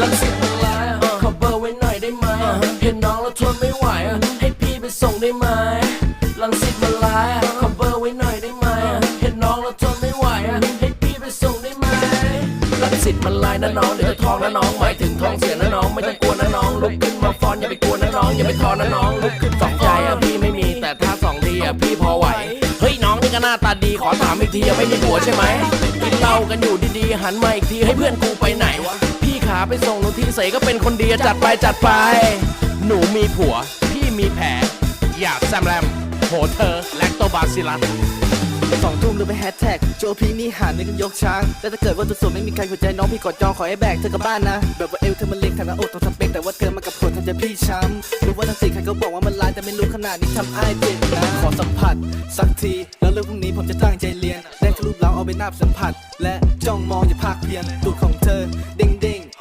ลังสิตมันร้ายอะขอเบอร์ไว้หน่อยได้ไหมอะเห็นน้องแล้วทนไม่ไหวอะให้พี่ไปส่งได้ไหมลังสิตมันร้ายอะขอเบอร์ไว้หน่อยได้ไหมอะเห็นน้องแล้วทนไม่ไหวอะให้พี่ไปส่งได้ไหมลังสิตมันร้ายนะน้องเดี๋ยวจะท้องนะน้องหมายถึงท้องเสียนะน้องไม่ต้องกลัวนะน้องลุกขึ้นมาฟ้อนอย่าไปกลัวนะน้องอย่าไปท้อนะน้องลุกขึ้นสองใจอะพี่ไม่มีแต่ถ้าสองดีอะพี่พอไหวเฮ้ยน้องนี่ก็หน้าตาดีขอถามอีกทียังไม่มีผัวใช่ไหมกินเหล้ากันอยู่ดีๆหันมาอีกทีให้เพื่อนกูไปไหนวะพี่ ขาไปส่งหนูทีเสก็เป็นคนดีจัดไปจัดไป หนูมีผัว พี่มีแผลอย่าแซมแรมโหเธอแลคโตบาซิลัสสองทุ่มหรือไปแฮชแท็กโจพีนี่หาในกันยกช้าง แต่ถ้าเกิดว่าตัวส่วนไม่มีใครหัวใจน้องพี่กอดจองขอให้แบกเธอกลับบ้านนะ แบบว่าเอวเธอมันเล็กทางหน้าอกต้องสเปคแต่ว่าเธอมากับผลทำใจพี่ช้ำรู้ว่าทั้งสี่ใครก็บอกว่ามันลายแต่ไม่รู้ขนาดนี้ทำอ้ายเจ็บนะขอสัมผัส สักที แล้วเรื่องพรุ่งนี้ผมจะตั้งใจเรียนได้ทะลุเราเอาไปนับสัมผัส และจ้องมองอย่าภาคเพียนตูของ